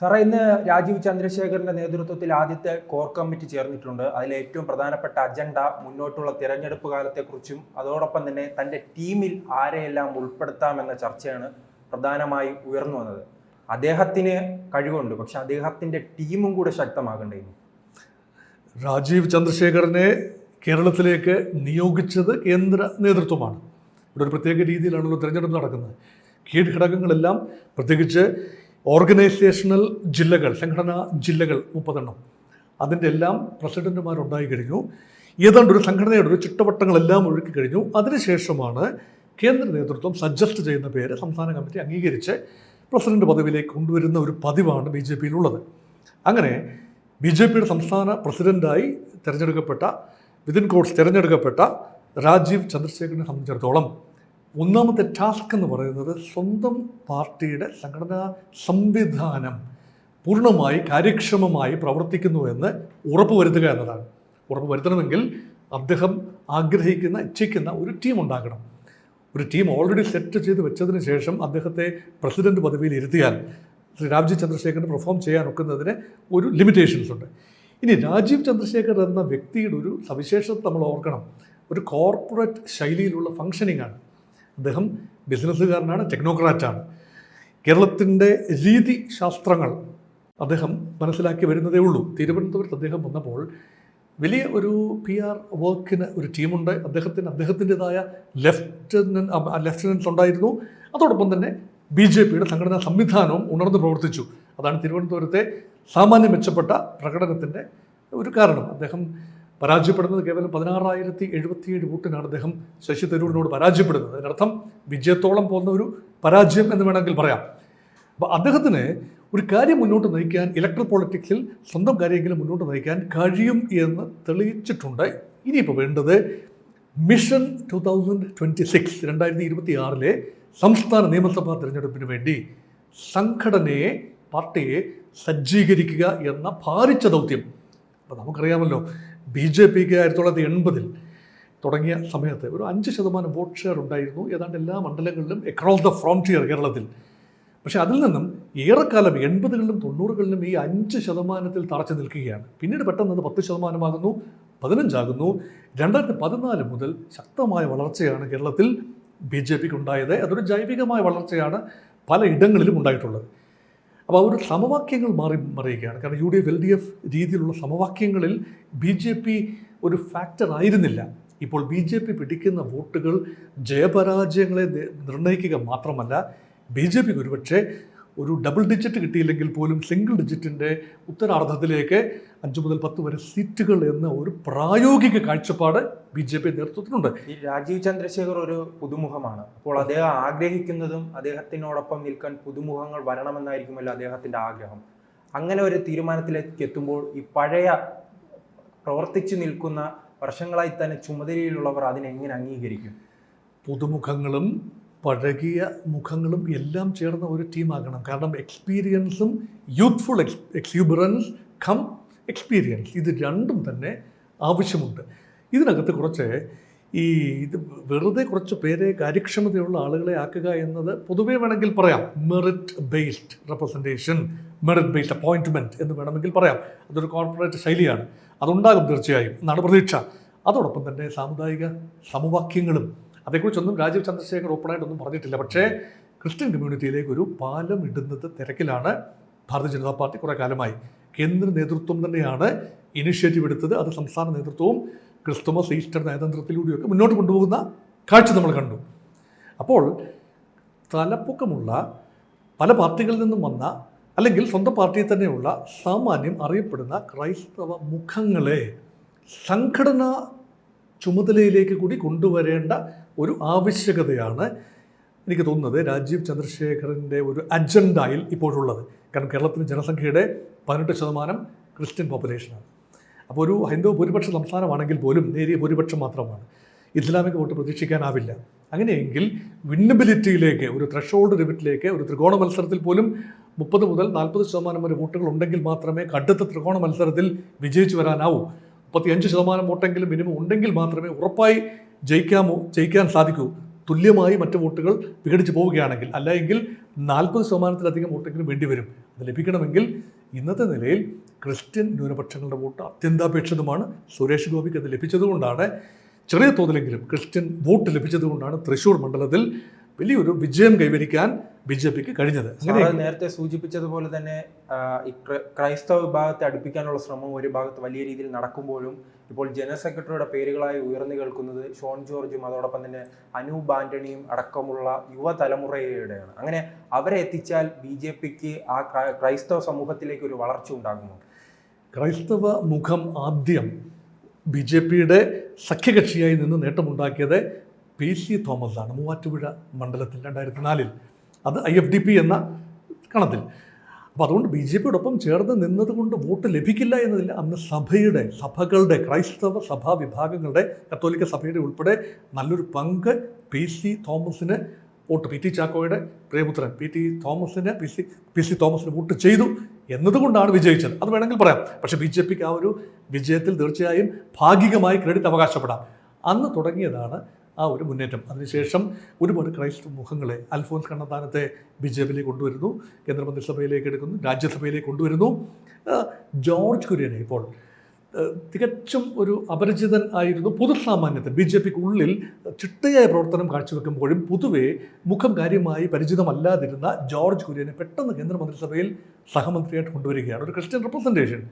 സാറേ ഇന്ന് രാജീവ് ചന്ദ്രശേഖറിന്റെ നേതൃത്വത്തിൽ ആദ്യത്തെ കോർ കമ്മിറ്റി ചേർന്നിട്ടുണ്ട്. അതിലെ ഏറ്റവും പ്രധാനപ്പെട്ട അജണ്ട മുന്നോട്ടുള്ള തിരഞ്ഞെടുപ്പ് കാലത്തെക്കുറിച്ചും അതോടൊപ്പം തന്നെ തന്റെ ടീമിൽ ആരെയെല്ലാം ഉൾപ്പെടുത്താമെന്ന ചർച്ചയാണ് പ്രധാനമായി ഉയർന്നു വന്നത്. അദ്ദേഹത്തിന് കഴിവുണ്ട് പക്ഷെ അദ്ദേഹത്തിന്റെ ടീമും കൂടെ ശക്തമാകണ്ടേ രാജീവ് ചന്ദ്രശേഖരനെ കേരളത്തിലേക്ക് നിയോഗിച്ചത് കേന്ദ്ര നേതൃത്വമാണ്. ഇവിടെ ഒരു പ്രത്യേക രീതിയിലാണല്ലോ തിരഞ്ഞെടുപ്പ് നടക്കുന്നത്. കീഴ്ഘടകങ്ങളെല്ലാം പ്രത്യേകിച്ച് ഓർഗനൈസേഷണൽ ജില്ലകൾ സംഘടനാ ജില്ലകൾ മുപ്പതെണ്ണം അതിന്റെ എല്ലാം പ്രസിഡന്റുമാരുണ്ടായി കഴിഞ്ഞു. ഏതാണ്ട് ഒരു സംഘടനയുടെ ഒരു ചുട്ടവട്ടങ്ങളെല്ലാം ഒഴുക്കി കഴിഞ്ഞു. അതിനുശേഷമാണ് കേന്ദ്ര നേതൃത്വം സജസ്റ്റ് ചെയ്യുന്ന പേര് സംസ്ഥാന കമ്മിറ്റി അംഗീകരിച്ച് പ്രസിഡന്റ് പദവിയിലേക്ക് കൊണ്ടുവരുന്ന ഒരു പതിവാണ് ബി ജെ പിയിലുള്ളത്. അങ്ങനെ ബി ജെ പിയുടെ സംസ്ഥാന പ്രസിഡന്റായി തിരഞ്ഞെടുക്കപ്പെട്ട വിതിൻ കോഴ്സ് തിരഞ്ഞെടുക്കപ്പെട്ട രാജീവ് ചന്ദ്രശേഖരനെ സംബന്ധിച്ചിടത്തോളം ഒന്നാമത്തെ ടാസ്ക് എന്ന് പറയുന്നത് സ്വന്തം പാർട്ടിയുടെ സംഘടനാ സംവിധാനം പൂർണമായി കാര്യക്ഷമമായി പ്രവർത്തിക്കുന്നു എന്ന് ഉറപ്പുവരുത്തുക എന്നതാണ്. ഉറപ്പ് വരുത്തണമെങ്കിൽ അദ്ദേഹം ആഗ്രഹിക്കുന്ന ഇച്ഛിക്കുന്ന ഒരു ടീം ഉണ്ടാക്കണം ഒരു ടീം ഓൾറെഡി സെറ്റ് ചെയ്ത് വെച്ചതിന് ശേഷം അദ്ദേഹത്തെ പ്രസിഡന്റ് പദവിയിൽ ഇരുത്തിയാൽ ശ്രീ രാജീവ് ചന്ദ്രശേഖരന് പെർഫോം ചെയ്യാൻ ഒക്കുന്നതിന് ഒരു ലിമിറ്റേഷൻസ് ഉണ്ട്. ഇനി രാജീവ് ചന്ദ്രശേഖർ എന്ന വ്യക്തിയുടെ ഒരു സവിശേഷത നമ്മൾ ഓർക്കണം. ഒരു കോർപ്പറേറ്റ് ശൈലിയിലുള്ള ഫങ്ഷനിങ് ആണ്. അദ്ദേഹം ബിസിനസ്സുകാരനാണ് ടെക്നോക്രാറ്റാണ് കേരളത്തിന്റെ രീതി ശാസ്ത്രങ്ങൾ അദ്ദേഹം മനസ്സിലാക്കി വരുന്നതേ ഉള്ളൂ. തിരുവനന്തപുരത്ത് അദ്ദേഹം വന്നപ്പോൾ വലിയ ഒരു പി ആർ വർക്കിന് ഒരു ടീമുണ്ട് അദ്ദേഹത്തിന് അദ്ദേഹത്തിന്റെതായ ലെഫ്റ്റനൻ ലെഫ്റ്റനൻസ് ഉണ്ടായിരുന്നു. അതോടൊപ്പം തന്നെ ബി ജെ പിയുടെ സംഘടനാ സംവിധാനവും ഉണർന്നു പ്രവർത്തിച്ചു. അതാണ് തിരുവനന്തപുരത്തെ സാമാന്യം മെച്ചപ്പെട്ട പ്രകടനത്തിന്റെ ഒരു കാരണം. അദ്ദേഹം പരാജയപ്പെടുന്നത് കേവലം പതിനാറായിരത്തി എഴുപത്തിയേഴ് വോട്ടിനാണ് അദ്ദേഹം ശശി തരൂരിനോട് പരാജയപ്പെടുന്നത്. അതിനർത്ഥം വിജയത്തോളം പോകുന്ന ഒരു പരാജയം എന്ന് വേണമെങ്കിൽ പറയാം. അപ്പോൾ അദ്ദേഹത്തിന് ഒരു കാര്യം മുന്നോട്ട് നയിക്കാൻ ഇലക്ട്രൽ പൊളിറ്റിക്സിൽ സ്വന്തം കാര്യമെങ്കിലും മുന്നോട്ട് നയിക്കാൻ കഴിയും എന്ന് തെളിയിച്ചിട്ടുണ്ട്. ഇനിയിപ്പോൾ വേണ്ടത് mission two thousand twenty six രണ്ടായിരത്തി ഇരുപത്തി ആറിലെ സംസ്ഥാന നിയമസഭാ തിരഞ്ഞെടുപ്പിന് വേണ്ടി സംഘടനയെ പാർട്ടിയെ സജ്ജീകരിക്കുക എന്ന ഭാരിച്ച ദൗത്യം. അപ്പോൾ നമുക്കറിയാമല്ലോ ബി ജെ പിക്ക് ആയിരത്തി തൊള്ളായിരത്തി എൺപതിൽ തുടങ്ങിയ സമയത്ത് ഒരു അഞ്ച് ശതമാനം വോട്ട് ഷെയർ ഉണ്ടായിരുന്നു. ഏതാണ്ട് എല്ലാ മണ്ഡലങ്ങളിലും അക്രോസ് ദ ഫ്രോണ്ടിയർ കേരളത്തിൽ. പക്ഷേ അതിൽ നിന്നും ഏറെക്കാലം എൺപതുകളിലും തൊണ്ണൂറുകളിലും ഈ അഞ്ച് ശതമാനത്തിൽ തറച്ചു നിൽക്കുകയാണ്. പിന്നീട് പെട്ടെന്ന് അത് പത്ത് ശതമാനമാകുന്നു പതിനഞ്ചാകുന്നു. രണ്ടായിരത്തി പതിനാല് മുതൽ ശക്തമായ വളർച്ചയാണ് കേരളത്തിൽ ബി ജെ പിക്ക് ഉണ്ടായത്. അതൊരു ജൈവികമായ വളർച്ചയാണ് പല ഇടങ്ങളിലും ഉണ്ടായിട്ടുള്ളത്. അപ്പോൾ അവരുടെ സമവാക്യങ്ങൾ മാറി മറിയുകയാണ്. കാരണം U D F L D F രീതിയിലുള്ള സമവാക്യങ്ങളിൽ ബി ജെ പി ഒരു ഫാക്ടർ ആയിരുന്നില്ല. ഇപ്പോൾ ബി ജെ പി പിടിക്കുന്ന വോട്ടുകൾ ജയപരാജയങ്ങളെ നിർണയിക്കുക മാത്രമല്ല ബി ജെ പിക്ക് ഒരുപക്ഷെ ഒരു ഡബിൾ ഡിജിറ്റ് കിട്ടിയില്ലെങ്കിൽ പോലും സിംഗിൾ ഡിജിറ്റിന്റെ ഉത്തരാർദ്ധത്തിലേക്ക് അഞ്ച് മുതൽ പത്ത് വരെ സീറ്റുകൾ എന്ന ഒരു പ്രായോഗിക കാഴ്ചപ്പാട് ബി ജെ പി നേതൃത്വത്തിനുണ്ട്. ഈ രാജീവ് ചന്ദ്രശേഖർ ഒരു പുതുമുഖമാണ്. അപ്പോൾ അദ്ദേഹം ആഗ്രഹിക്കുന്നതും അദ്ദേഹത്തിനോടൊപ്പം നിൽക്കാൻ പുതുമുഖങ്ങൾ വരണമെന്നായിരിക്കുമല്ലോ അദ്ദേഹത്തിന്റെ ആഗ്രഹം. അങ്ങനെ ഒരു തീരുമാനത്തിലേക്ക് എത്തുമ്പോൾ ഈ പഴയ പ്രവർത്തിച്ചു നിൽക്കുന്ന വർഷങ്ങളായി തന്നെ ചുമതലയിലുള്ളവർ അതിനെങ്ങനെ അംഗീകരിക്കും? പുതുമുഖങ്ങളും പഴകിയ മുഖങ്ങളും എല്ലാം ചേർന്ന ഒരു ടീമാകണം കാരണം എക്സ്പീരിയൻസും youthful ex exuberance cum experience ഇത് രണ്ടും തന്നെ ആവശ്യമുണ്ട്. ഇതിനകത്ത് കുറച്ച് ഈ ഇത് വെറുതെ കുറച്ച് പേരെ കാര്യക്ഷമതയുള്ള ആളുകളെ ആക്കുക എന്നത് പൊതുവേ വേണമെങ്കിൽ പറയാം. Merit based representation merit based appointment എന്ന് വേണമെങ്കിൽ പറയാം. അതൊരു കോർപ്പറേറ്റ് ശൈലിയാണ്. അതുണ്ടാകും തീർച്ചയായും. എന്നാണ് പ്രതീക്ഷ. അതോടൊപ്പം തന്നെ സാമുദായിക സമവാക്യങ്ങളും അതേക്കുറിച്ചൊന്നും രാജീവ് ചന്ദ്രശേഖർ ഓപ്പണായിട്ടൊന്നും പറഞ്ഞിട്ടില്ല. പക്ഷേ ക്രിസ്ത്യൻ കമ്മ്യൂണിറ്റിയിലേക്ക് ഒരു പാലം ഇടുന്നത് തിരക്കിലാണ്. ഭാരതീയ ജനതാ പാർട്ടി കുറേ കാലമായി കേന്ദ്ര നേതൃത്വം തന്നെയാണ് ഇനിഷ്യേറ്റീവ് എടുത്തത്. അത് സംസ്ഥാന നേതൃത്വവും ക്രിസ്തുമസ് ഈസ്റ്റർ നയതന്ത്രത്തിലൂടെയൊക്കെ മുന്നോട്ട് കൊണ്ടുപോകുന്ന കാഴ്ച നമ്മൾ കണ്ടു. അപ്പോൾ തലപ്പൊക്കമുള്ള പല പാർട്ടികളിൽ നിന്നും വന്ന അല്ലെങ്കിൽ സ്വന്തം പാർട്ടിയിൽ തന്നെയുള്ള സാമാന്യം അറിയപ്പെടുന്ന ക്രൈസ്തവ മുഖങ്ങളെ സംഘടനാ ചുമതലയിലേക്ക് കൂടി കൊണ്ടുവരേണ്ട ഒരു ആവശ്യകതയാണ് എനിക്ക് തോന്നുന്നത് രാജീവ് ചന്ദ്രശേഖരന്റെ ഒരു അജണ്ടയിൽ ഇപ്പോഴുള്ളത്. കാരണം കേരളത്തിലെ ജനസംഖ്യയുടെ പതിനെട്ട് ശതമാനം ക്രിസ്ത്യൻ പോപ്പുലേഷനാണ്. അപ്പോൾ ഒരു ഹൈന്ദവ ഭൂരിപക്ഷ സംസ്ഥാനമാണെങ്കിൽ പോലും നേരിയ ഭൂരിപക്ഷം മാത്രമാണ്. ഇസ്ലാമിക വോട്ട് പ്രതീക്ഷിക്കാനാവില്ല. അങ്ങനെയെങ്കിൽ വിന്നബിലിറ്റിയിലേക്ക് ഒരു ത്രഷോൾഡ് ലിമിറ്റിലേക്ക് ഒരു ത്രികോണ മത്സരത്തിൽ പോലും മുപ്പത് മുതൽ നാൽപ്പത് ശതമാനം വരെ വോട്ടുകൾ ഉണ്ടെങ്കിൽ മാത്രമേ കടുത്ത ത്രികോണ മത്സരത്തിൽ വിജയിച്ചു വരാനാവൂ. മുപ്പത്തിയഞ്ച് ശതമാനം വോട്ടെങ്കിലും മിനിമം ഉണ്ടെങ്കിൽ മാത്രമേ ഉറപ്പായി ജയിക്കാമോ ജയിക്കാൻ സാധിക്കൂ. തുല്യമായി മറ്റു വോട്ടുകൾ വിഘടിച്ച് പോവുകയാണെങ്കിൽ അല്ല എങ്കിൽ നാൽപ്പത് ശതമാനത്തിലധികം വോട്ടെങ്കിലും വേണ്ടി വരും. അത് ലഭിക്കണമെങ്കിൽ ഇന്നത്തെ നിലയിൽ ക്രിസ്ത്യൻ ന്യൂനപക്ഷങ്ങളുടെ വോട്ട് അത്യന്താപേക്ഷിതമാണ്. സുരേഷ് ഗോപിക്ക് അത് ലഭിച്ചതുകൊണ്ടാണ്. ചെറിയ തോതിലെങ്കിലും ക്രിസ്ത്യൻ വോട്ട് ലഭിച്ചതുകൊണ്ടാണ് തൃശ്ശൂർ മണ്ഡലത്തിൽ വലിയൊരു വിജയം കൈവരിക്കാൻ ബി ജെ പിക്ക് കഴിഞ്ഞത്. നേരത്തെ സൂചിപ്പിച്ചതുപോലെ തന്നെ ക്രൈസ്തവ വിഭാഗത്തെ അടുപ്പിക്കാനുള്ള ശ്രമം ഒരു ഭാഗത്ത് വലിയ രീതിയിൽ നടക്കുമ്പോഴും ഇപ്പോൾ ജനറൽ സെക്രട്ടറിയുടെ പേരുകളായി ഉയർന്നു കേൾക്കുന്നത് ഷോൺ ജോർജും അതോടൊപ്പം തന്നെ അനൂപ് ബാന്റണിയും അടക്കമുള്ള യുവതലമുറയുടെയാണ്. അങ്ങനെ അവരെ എത്തിച്ചാൽ ബി ജെ പിക്ക് ആ ക്രൈസ്തവ സമൂഹത്തിലേക്ക് ഒരു വളർച്ച ഉണ്ടാകുമോ? ക്രൈസ്തവ മുഖം ആദ്യം ബി ജെ പിയുടെ സഖ്യകക്ഷിയായി നിന്ന് നേട്ടമുണ്ടാക്കിയത് പി സി തോമസ് ആണ് മൂവാറ്റുപുഴ മണ്ഡലത്തിൽ രണ്ടായിരത്തി നാലിൽ അത് ഐ എഫ് ഡി പി എന്ന കണത്തിൽ. അപ്പോൾ അതുകൊണ്ട് ബി ജെ പിയോടൊപ്പം ചേർന്ന് നിന്നതുകൊണ്ട് വോട്ട് ലഭിക്കില്ല എന്നതില്ല. അന്ന് സഭയുടെ സഭകളുടെ ക്രൈസ്തവ സഭാ വിഭാഗങ്ങളുടെ കത്തോലിക്ക സഭയുടെ ഉൾപ്പെടെ നല്ലൊരു പങ്ക് പി സി തോമസിന് വോട്ട് പി ടി ചാക്കോയുടെ പ്രിയപുത്രൻ പി ടി തോമസിന് പി സി പി സി തോമസിന് വോട്ട് ചെയ്തു എന്നതുകൊണ്ടാണ് വിജയിച്ചത്. അത് വേണമെങ്കിൽ പറയാം. പക്ഷേ ബി ജെ പിക്ക് ആ ഒരു വിജയത്തിൽ തീർച്ചയായും ഭാഗികമായി ക്രെഡിറ്റ് അവകാശപ്പെടാം. അന്ന് തുടങ്ങിയതാണ് ആ ഒരു മുന്നേറ്റം. അതിനുശേഷം ഒരുപാട് ക്രൈസ്തവ മുഖങ്ങളെ അൽഫോൻസ് കണ്ണന്താനത്തെ ബി ജെ പിയിലേക്ക് കൊണ്ടുവരുന്നു. കേന്ദ്രമന്ത്രിസഭയിലേക്ക് എടുക്കുന്നു. രാജ്യസഭയിലേക്ക് കൊണ്ടുവരുന്നു. ജോർജ് കുര്യനെ ഇപ്പോൾ തികച്ചും ഒരു അപരിചിതൻ ആയിരുന്നു. പൊതുസാമാന്യത്തിൽ ബി ജെ പിക്ക് ഉള്ളിൽ ചിട്ടയായ പ്രവർത്തനം കാഴ്ചവെക്കുമ്പോഴും പൊതുവെ മുഖം കാര്യമായി പരിചിതമല്ലാതിരുന്ന ജോർജ് കുര്യനെ പെട്ടെന്ന് കേന്ദ്രമന്ത്രിസഭയിൽ സഹമന്ത്രിയായിട്ട് കൊണ്ടുവരികയാണ്. ഒരു Christian representation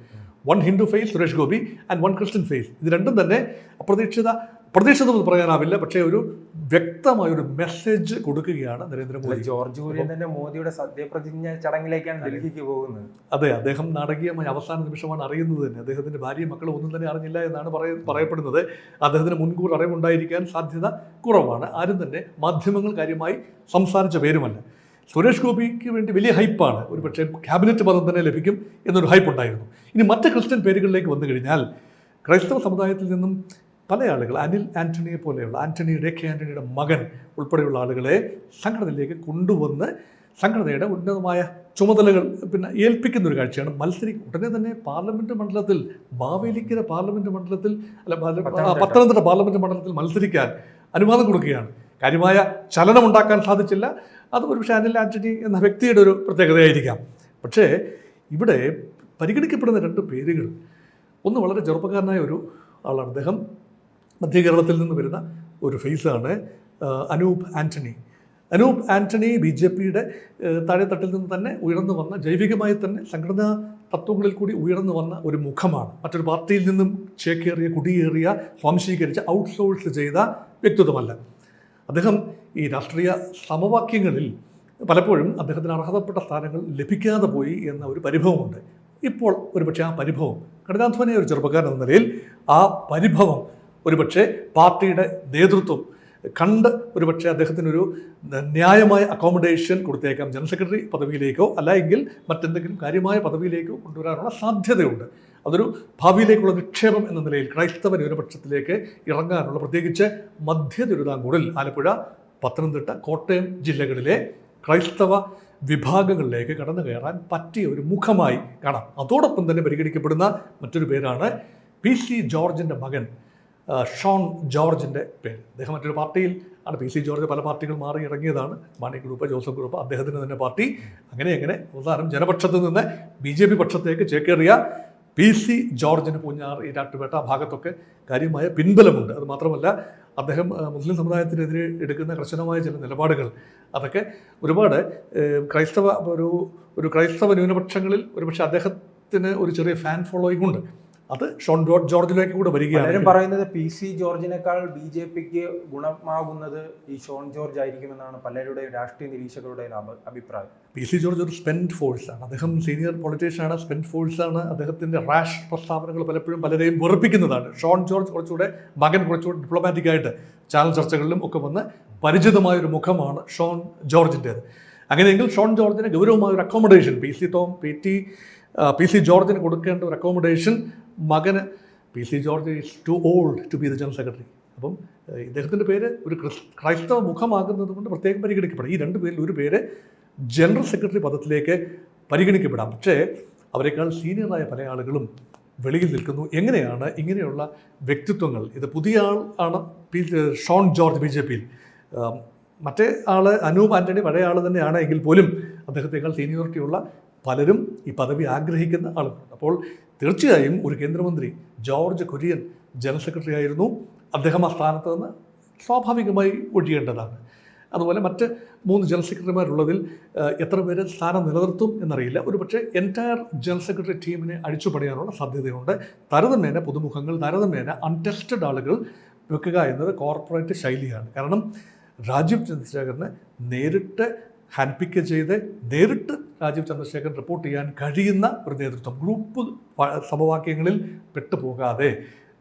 one Hindu face Suresh Gopi and one Christian face ഇത് രണ്ടും തന്നെ അപ്രതീക്ഷിത പ്രതീക്ഷിതമെന്ന് പറയാനാവില്ല. പക്ഷേ ഒരു വ്യക്തമായ ഒരു മെസ്സേജ് കൊടുക്കുകയാണ് നരേന്ദ്രമോദി. ജോർജ് കുര്യൻ തന്നെ മോദിയുടെ സത്യപ്രതിജ്ഞ ചടങ്ങിലേക്കാണ് ഡൽഹിക്ക് പോകുന്നത്. അതെ അദ്ദേഹം നാടകീയമായ അവസാന നിമിഷമാണ് അറിയുന്നത് തന്നെ. അദ്ദേഹത്തിന്റെ ഭാര്യയും മക്കളും ഒന്നും തന്നെ അറിഞ്ഞില്ല എന്നാണ് പറയ പറയപ്പെടുന്നത്. അദ്ദേഹത്തിന് മുൻകൂർ അറിവുണ്ടായിരിക്കാൻ സാധ്യത കുറവാണ്. ആരും തന്നെ മാധ്യമങ്ങൾ കാര്യമായി സംസാരിച്ച പേരുമല്ല. സുരേഷ് ഗോപിക്ക് വേണ്ടി വലിയ ഹൈപ്പാണ്. ഒരു പക്ഷേ ക്യാബിനറ്റ് പദം തന്നെ ലഭിക്കും എന്നൊരു ഹൈപ്പ് ഉണ്ടായിരുന്നു. ഇനി മറ്റ് ക്രിസ്ത്യൻ പേരുകളിലേക്ക് വന്നു കഴിഞ്ഞാൽ ക്രൈസ്തവ സമുദായത്തിൽ നിന്നും പല ആളുകൾ അനിൽ ആന്റണിയെ പോലെയുള്ള ആന്റണി ഡെ കെ ആന്റണിയുടെ മകൻ ഉൾപ്പെടെയുള്ള ആളുകളെ സംഘടനയിലേക്ക് കൊണ്ടുവന്ന് സംഘടനയുടെ ഉന്നതമായ ചുമതലകൾ പിന്നെ ഏൽപ്പിക്കുന്ന ഒരു കാഴ്ചയാണ് മത്സരിക്കും. ഉടനെ തന്നെ പാർലമെന്റ് മണ്ഡലത്തിൽ മാവേലിക്കര പാർലമെന്റ് മണ്ഡലത്തിൽ അല്ല പത്തനംതിട്ട. പാർലമെന്റ് മണ്ഡലത്തിൽ മത്സരിക്കാൻ അനുവാദം കൊടുക്കുകയാണ്. കാര്യമായ ചലനം ഉണ്ടാക്കാൻ സാധിച്ചില്ല. അത് ഒരു പക്ഷേ അനിൽ ആന്റണി എന്ന വ്യക്തിയുടെ ഒരു പ്രത്യേകതയായിരിക്കാം. പക്ഷേ ഇവിടെ പരിഗണിക്കപ്പെടുന്ന രണ്ട് പേരുകൾ. ഒന്ന് വളരെ ചെറുപ്പക്കാരനായ ഒരു ആളാണ്. അദ്ദേഹം മധ്യ കേരളത്തിൽ നിന്ന് വരുന്ന ഒരു ഫേസാണ് അനൂപ് ആന്റണി അനൂപ് ആന്റണി ബി ജെ പിയുടെ താഴെത്തട്ടിൽ നിന്ന് തന്നെ ഉയർന്നു വന്ന ജൈവികമായി തന്നെ സംഘടനാ തത്വങ്ങളിൽ കൂടി ഉയർന്നു വന്ന ഒരു മുഖമാണ്. മറ്റൊരു പാർട്ടിയിൽ നിന്നും ചേക്കേറിയ കുടിയേറിയ സ്വാംശീകരിച്ച് ഔട്ട്സോഴ്സ് ചെയ്ത വ്യക്തിത്വമല്ല. അദ്ദേഹം ഈ രാഷ്ട്രീയ സമവാക്യങ്ങളിൽ പലപ്പോഴും അദ്ദേഹത്തിന് അർഹതപ്പെട്ട സ്ഥാനങ്ങൾ ലഭിക്കാതെ പോയി എന്ന ഒരു പരിഭവമുണ്ട്. ഇപ്പോൾ ഒരുപക്ഷെ ആ പരിഭവം കഠിനാധ്വാനിയ ഒരു ചെറുപ്പക്കാരൻ എന്ന നിലയിൽ ആ പരിഭവം ഒരുപക്ഷെ പാർട്ടിയുടെ നേതൃത്വം കണ്ട് ഒരുപക്ഷെ അദ്ദേഹത്തിനൊരു ന്യായമായ അക്കോമഡേഷൻ കൊടുത്തേക്കാം. ജനറൽ സെക്രട്ടറി പദവിയിലേക്കോ അല്ല എങ്കിൽ മറ്റെന്തെങ്കിലും കാര്യമായ പദവിയിലേക്കോ കൊണ്ടുവരാനുള്ള സാധ്യതയുണ്ട്. അതൊരു ഭാവിയിലേക്കുള്ള നിക്ഷേപം എന്ന നിലയിൽ ക്രൈസ്തവ ന്യൂനപക്ഷത്തിലേക്ക് ഇറങ്ങാനുള്ള പ്രത്യേകിച്ച് മധ്യ തിരുവിതാംകൂറിൽ ആലപ്പുഴ പത്തനംതിട്ട കോട്ടയം ജില്ലകളിലെ ക്രൈസ്തവ വിഭാഗങ്ങളിലേക്ക് കടന്നു കയറാൻ പറ്റിയ ഒരു മുഖമായി കാണാം. അതോടൊപ്പം തന്നെ പരിഗണിക്കപ്പെടുന്ന മറ്റൊരു പേരാണ് പി സി ജോർജിന്റെ മകൻ ഷോൺ ജോർജിന്റെ പേര്. അദ്ദേഹം മറ്റൊരു പാർട്ടിയിൽ ആണ്. പി സി ജോർജ് പല പാർട്ടികൾ മാറി ഇറങ്ങിയതാണ്. മാണി ഗ്രൂപ്പ് ജോസഫ് ഗ്രൂപ്പ് അദ്ദേഹത്തിന് തന്നെ പാർട്ടി. അങ്ങനെ അങ്ങനെ അവസാനം ജനപക്ഷത്തിൽ നിന്ന് ബി ജെ പി പക്ഷത്തേക്ക് ചേക്കേറിയ പി സി ജോർജിന് പൂഞ്ഞാർ ഈരാട്ടുപേട്ട ഭാഗത്തൊക്കെ കാര്യമായ പിൻബലമുണ്ട്. അത് മാത്രമല്ല അദ്ദേഹം മുസ്ലിം സമുദായത്തിനെതിരെ എടുക്കുന്ന കർശനമായ ചില നിലപാടുകൾ അതൊക്കെ ഒരുപാട് ക്രൈസ്തവ ഒരു ഒരു ക്രൈസ്തവ ന്യൂനപക്ഷങ്ങളിൽ ഒരുപക്ഷെ അദ്ദേഹത്തിന് ഒരു ചെറിയ ഫാൻ ഫോളോയിങ് ഉണ്ട്. അത് ഷോൺ ജോർജ് ജോർജിലേക്ക് കൂടെ വരികയാണ്. പറയുന്നത് പി സി ജോർജിനേക്കാൾ ബി ജെ പിക്ക് ഗുണമാകുന്നത് ഈ ഷോൺ ജോർജ് ആയിരിക്കുമെന്നാണ് പലരുടെയും രാഷ്ട്രീയ നിരീക്ഷകരുടെയും അഭിപ്രായം. പി സി ജോർജ് ഒരു സ്പെൻഡ് ഫോഴ്സാണ് അദ്ദേഹം സീനിയർ പൊളിറ്റീഷ്യനാണ് സ്പെൻഡ് ഫോഴ്സാണ് അദ്ദേഹത്തിന്റെ റാഷ് പ്രസ്താവനകൾ പലപ്പോഴും പലരെയും വെറുപ്പിക്കുന്നതാണ്. ഷോൺ ജോർജ് കുറച്ചുകൂടെ മകൻ കുറച്ചുകൂടെ ഡിപ്ലോമാറ്റിക് ആയിട്ട് ചാനൽ ചർച്ചകളിലും ഒക്കെ വന്ന് പരിചിതമായ ഒരു മുഖമാണ് ഷോൺ ജോർജിന്റേത് അങ്ങനെയെങ്കിൽ ഷോൺ ജോർജിന് ഗൗരവമായ ഒരു അക്കോമഡേഷൻ പി സി തോം പി ടി പി സി ജോർജിന് കൊടുക്കേണ്ട ഒരു അക്കോമഡേഷൻ മകന് P C George is too old to be the general secretary അപ്പം ഇദ്ദേഹത്തിന്റെ പേര് ഒരു ക്രിസ് ക്രൈസ്തവ മുഖമാകുന്നത് കൊണ്ട് പ്രത്യേകം പരിഗണിക്കപ്പെടാം. ഈ രണ്ട് പേരിൽ ഒരു പേര് ജനറൽ സെക്രട്ടറി പദത്തിലേക്ക് പരിഗണിക്കപ്പെടാം. പക്ഷേ അവരെക്കാൾ സീനിയറായ പല ആളുകളും വെളിയിൽ നിൽക്കുന്നു. എങ്ങനെയാണ് ഇങ്ങനെയുള്ള വ്യക്തിത്വങ്ങൾ? ഇത് പുതിയ ആൾ ആണ് P Shone George B J പിയിൽ. മറ്റേ ആൾ അനൂപ് ആന്റണി പഴയ ആൾ തന്നെയാണ് എങ്കിൽ പോലും അദ്ദേഹത്തെക്കാൾ സീനിയോറിറ്റിയുള്ള പലരും ഈ പദവി ആഗ്രഹിക്കുന്ന ആളുകളുണ്ട് അപ്പോൾ തീർച്ചയായും ഒരു കേന്ദ്രമന്ത്രി ജോർജ് കുര്യൻ ജനറൽ സെക്രട്ടറി ആയിരുന്നു. അദ്ദേഹം ആ സ്ഥാനത്ത് നിന്ന് സ്വാഭാവികമായി ഒഴിയേണ്ടതാണ്. അതുപോലെ മറ്റ് മൂന്ന് ജനറൽ സെക്രട്ടറിമാരുള്ളതിൽ എത്ര പേര് സ്ഥാനം നിലനിർത്തും എന്നറിയില്ല. ഒരു പക്ഷേ എന്റയർ ജനറൽ സെക്രട്ടറി ടീമിനെ അഴിച്ചു പണിയാനുള്ള സാധ്യതയുണ്ട്. താരതമ്യേന പുതുമുഖങ്ങൾ താരതമ്യേന അൺടെസ്റ്റഡ് ആളുകൾ വെക്കുക എന്നത് കോർപ്പറേറ്റ് ശൈലിയാണ്. കാരണം രാജീവ് ചന്ദ്രശേഖരന് നേരിട്ട് ഹാൻഡ് പിക്ക് ചെയ്ത് നേരിട്ട് രാജീവ് ചന്ദ്രശേഖരൻ റിപ്പോർട്ട് ചെയ്യാൻ കഴിയുന്ന ഒരു നേതൃത്വം. ഗ്രൂപ്പ് സമവാക്യങ്ങളിൽ പെട്ടുപോകാതെ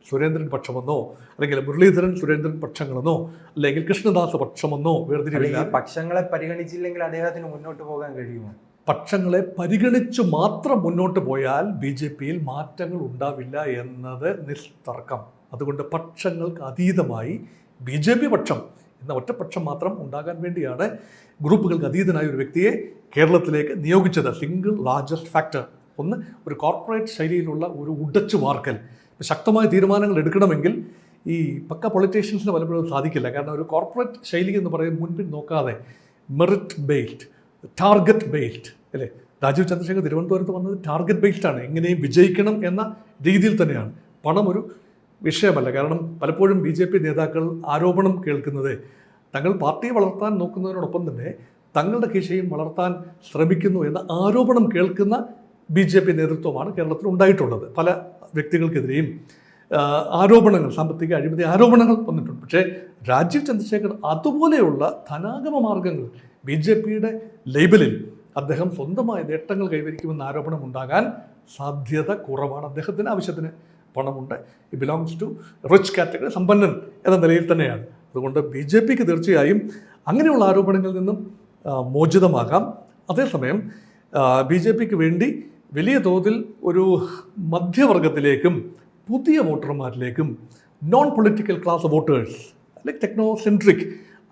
സുരേന്ദ്രൻ പക്ഷമെന്നോ അല്ലെങ്കിൽ മുരളീധരൻ സുരേന്ദ്രൻ പക്ഷങ്ങളെന്നോ അല്ലെങ്കിൽ കൃഷ്ണദാസ് പക്ഷമെന്നോ വേർതിരിവില്ല. പക്ഷങ്ങളെ പരിഗണിച്ചില്ലെങ്കിൽ അദ്ദേഹത്തിന് മുന്നോട്ട് പോകാൻ കഴിയുമോ? പക്ഷങ്ങളെ പരിഗണിച്ച് മാത്രം മുന്നോട്ട് പോയാൽ ബി ജെ പിയിൽ മാറ്റങ്ങൾ ഉണ്ടാവില്ല എന്നത് നിസ്തർക്കം. അതുകൊണ്ട് പക്ഷങ്ങൾക്ക് അതീതമായി ബി ജെ പി പക്ഷം എന്ന ഒറ്റപക്ഷം മാത്രം ഉണ്ടാകാൻ വേണ്ടിയാണ് ഗ്രൂപ്പുകൾക്ക് അതീതനായ ഒരു വ്യക്തിയെ കേരളത്തിലേക്ക് നിയോഗിച്ചത്. സിംഗിൾ ലാർജസ്റ്റ് ഫാക്ടർ ഒന്ന് ഒരു കോർപ്പറേറ്റ് ശൈലിയിലുള്ള ഒരു ഉടച്ചു വാർക്കൽ. ശക്തമായ തീരുമാനങ്ങൾ എടുക്കണമെങ്കിൽ ഈ പക്ക പൊളിറ്റീഷ്യൻസിന് പലപ്പോഴും സാധിക്കില്ല. കാരണം ഒരു കോർപ്പറേറ്റ് ശൈലി എന്ന് പറയുന്നത് മുൻപിൻ നോക്കാതെ മെറിറ്റ് ബേസ്ഡ് ടാർഗറ്റ് ബേസ്ഡ് അല്ലേ? രാജീവ് ചന്ദ്രശേഖർ തിരുവനന്തപുരത്ത് വന്നത് ടാർഗറ്റ് ബേസ്ഡ് ആണ്. എങ്ങനെയും വിജയിക്കണം എന്ന രീതിയിൽ തന്നെയാണ്. പണം ഒരു വിഷയമല്ല. കാരണം പലപ്പോഴും ബി ജെ പി നേതാക്കൾ ആരോപണം കേൾക്കുന്നത് തങ്ങൾ പാർട്ടി വളർത്താൻ നോക്കുന്നതിനോടൊപ്പം തന്നെ തങ്ങളുടെ കീശയും വളർത്താൻ ശ്രമിക്കുന്നു എന്ന ആരോപണം കേൾക്കുന്ന ബി ജെ പി നേതൃത്വമാണ് കേരളത്തിൽ ഉണ്ടായിട്ടുള്ളത്. പല വ്യക്തികൾക്കെതിരെയും ആരോപണങ്ങൾ സാമ്പത്തിക അഴിമതി ആരോപണങ്ങൾ വന്നിട്ടുണ്ട്. പക്ഷേ രാജീവ് ചന്ദ്രശേഖർ അതുപോലെയുള്ള ധനാഗമ മാർഗങ്ങൾ ബി ജെ പിയുടെ ലേബലിൽ അദ്ദേഹം സ്വന്തമായ നേട്ടങ്ങൾ കൈവരിക്കുമെന്ന ആരോപണം ഉണ്ടാകാൻ സാധ്യത കുറവാണ് അദ്ദേഹത്തിന് ആവശ്യത്തിന്. പണമുണ്ട്. It belongs to rich category സമ്പന്നൻ എന്ന നിലയിൽ തന്നെയാണ്. അതുകൊണ്ട് ബി ജെ പിക്ക് തീർച്ചയായും അങ്ങനെയുള്ള ആരോപണങ്ങളിൽ നിന്നും മോചിതമാകാം. അതേസമയം ബി ജെ പിക്ക് വേണ്ടി വലിയ തോതിൽ ഒരു മധ്യവർഗത്തിലേക്കും പുതിയ വോട്ടർമാരിലേക്കും നോൺ പൊളിറ്റിക്കൽ ക്ലാസ് വോട്ടേഴ്സ് അല്ലെങ്കിൽ techno centric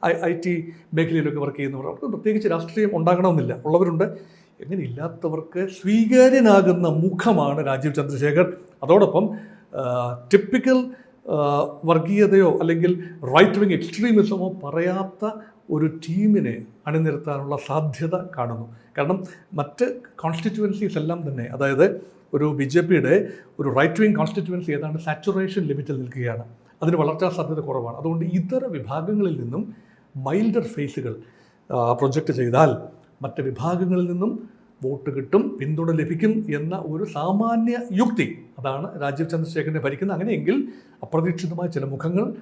I I T മേഖലയിലൊക്കെ work ചെയ്യുന്നവർ അവർക്ക് പ്രത്യേകിച്ച് രാഷ്ട്രീയം ഉണ്ടാകണമെന്നില്ല. ഉള്ളവരുണ്ട്. എങ്ങനെ ഇല്ലാത്തവർക്ക് സ്വീകാര്യനാകുന്ന മുഖമാണ് രാജീവ് ചന്ദ്രശേഖർ. അതോടൊപ്പം ടിപ്പിക്കൽ വർഗീയതയോ അല്ലെങ്കിൽ റൈറ്റ് വിങ് എക്സ്ട്രീമിസമോ പറയാത്ത ഒരു ടീമിനെ അണിനിരത്താനുള്ള സാധ്യത കാണുന്നു. കാരണം മറ്റ് കോൺസ്റ്റിറ്റ്യുവൻസീസ് എല്ലാം തന്നെ അതായത് ഒരു ബി ജെ പിയുടെ ഒരു റൈറ്റ് വിങ് കോൺസ്റ്റിറ്റ്യുവൻസി ഏതാണ്ട് സാച്ചുറേഷൻ ലിമിറ്റിൽ നിൽക്കുകയാണ്. അതിന് വളർച്ചാ സാധ്യത കുറവാണ്. അതുകൊണ്ട് ഇതര വിഭാഗങ്ങളിൽ നിന്നും മൈൽഡർ ഫേസുകൾ പ്രൊജക്റ്റ് ചെയ്താൽ മറ്റ് വിഭാഗങ്ങളിൽ നിന്നും വോട്ട് കിട്ടും പിന്തുണ ലഭിക്കും എന്ന ഒരു സാമാന്യ യുക്തി. അതാണ് രാജീവ് ചന്ദ്രശേഖരനെ ഭരിക്കുന്നത് അങ്ങനെയെങ്കിൽ അപ്രതീക്ഷിതമായ ചില മുഖങ്ങൾ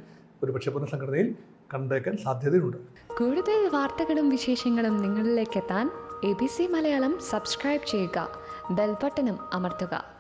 ഒരുപക്ഷെ പുനഃസംഘടനയിൽ കണ്ടേക്കാൻ സാധ്യതയുണ്ട്. കൂടുതൽ വാർത്തകളും വിശേഷങ്ങളും നിങ്ങളിലേക്ക് എത്താൻ A B C Malayalam subscribe ചെയ്യുക. ബെൽബട്ടനും അമർത്തുക.